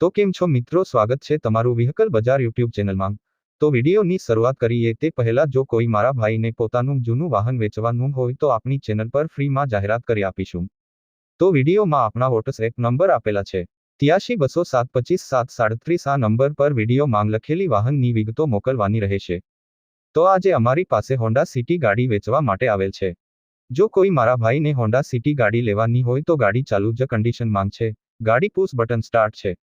તો કેમ છો મિત્રો? સ્વાગત છે તમારું વ્હીકલ બજાર યુટ્યુબ ચેનલમાં. તો વિડીયોની શરૂઆત કરીએ તે પહેલા જો કોઈ મારા ભાઈને પોતાનું જૂનું વાહન વેચવાનું હોય તો આપણી ચેનલ પર ફ્રીમાં જાહેરાત કરી આપીશું. તો વિડીયોમાં આપણા વોટ્સએપ નંબર આપેલા છે. ત્યાસી બસો સાત પચીસ સાત સાડત્રીસ આ નંબર પર વીડિયો માંગ લખેલી વાહનની વિગતો મોકલવાની રહેશે. તો આજે અમારી પાસે હોન્ડા સિટી ગાડી વેચવા માટે આવેલ છે. જો કોઈ મારા ભાઈને હોન્ડા સિટી ગાડી લેવાની હોય તો ગાડી ચાલુ જ કન્ડિશન માંગ છે. ગાડી પુશ બટન સ્ટાર્ટ છે.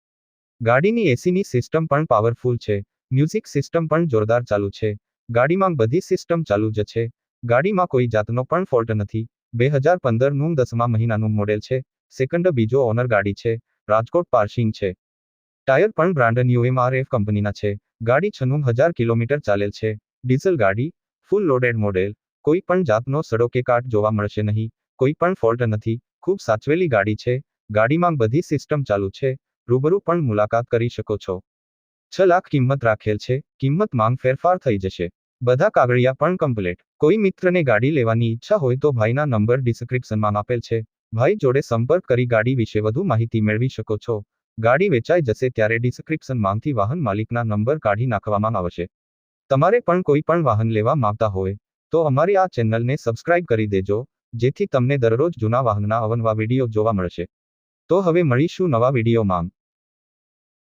ગાડીની એસીની સિસ્ટમ પણ પાવરફુલ છે. મ્યુઝિક સિસ્ટમ પણ જોરદાર ચાલુ છે. ગાડીમાં બધી સિસ્ટમ ચાલુ જ છે. ગાડીમાં કોઈ જાતનો પણ ફોલ્ટ નથી. બે હજાર પંદરનું દસમા મહિનાનું મોડેલ છે. સેકન્ડ બીજો ઓનર ગાડી છે. રાજકોટ પાર્સિંગ છે. ટાયર પણ બ્રાન્ડ ન્યુ એમઆરએફ કંપનીના છે. ગાડી છન્નું હજાર કિલોમીટર ચાલેલ છે. ડીઝલ ગાડી ફૂલ લોડેડ મોડેલ કોઈ પણ જાતનો સડો કે કાટ જોવા મળશે નહીં. કોઈ પણ ફોલ્ટ નથી. ખૂબ સાચવેલી ગાડી છે. ગાડીમાં બધી સિસ્ટમ ચાલુ છે. રૂબરૂ પણ મુલાકાત કરી શકો છો. છ લાખ કિંમત રાખેલ છે. કિંમત માંગ ફેરફાર થઈ જશે. બધા કાગળિયા પણ કમ્પ્લેટ કોઈ મિત્રને ગાડી લેવાની ઈચ્છા હોય તો ભાઈના નંબર ડિસ્ક્રિપ્શનમાં આપેલ છે. ભાઈ જોડે સંપર્ક કરી ગાડી વિશે વધુ માહિતી મેળવી શકો છો. ગાડી વેચાઈ જશે ત્યારે ડિસ્ક્રિપ્શનમાંથી વાહન માલિકના નંબર કાઢી નાખવામાં આવશે. તમારે પણ કોઈ પણ વાહન લેવા માંગતા હોય, તો અમારી આ ચેનલને સબસ્ક્રાઇબ કરી દેજો. જેથી તમને દરરોજ જૂના વાહનના અવનવા વીડિયો જોવા મળશે. તો હવે મળીશું નવા વિડીયોમાં.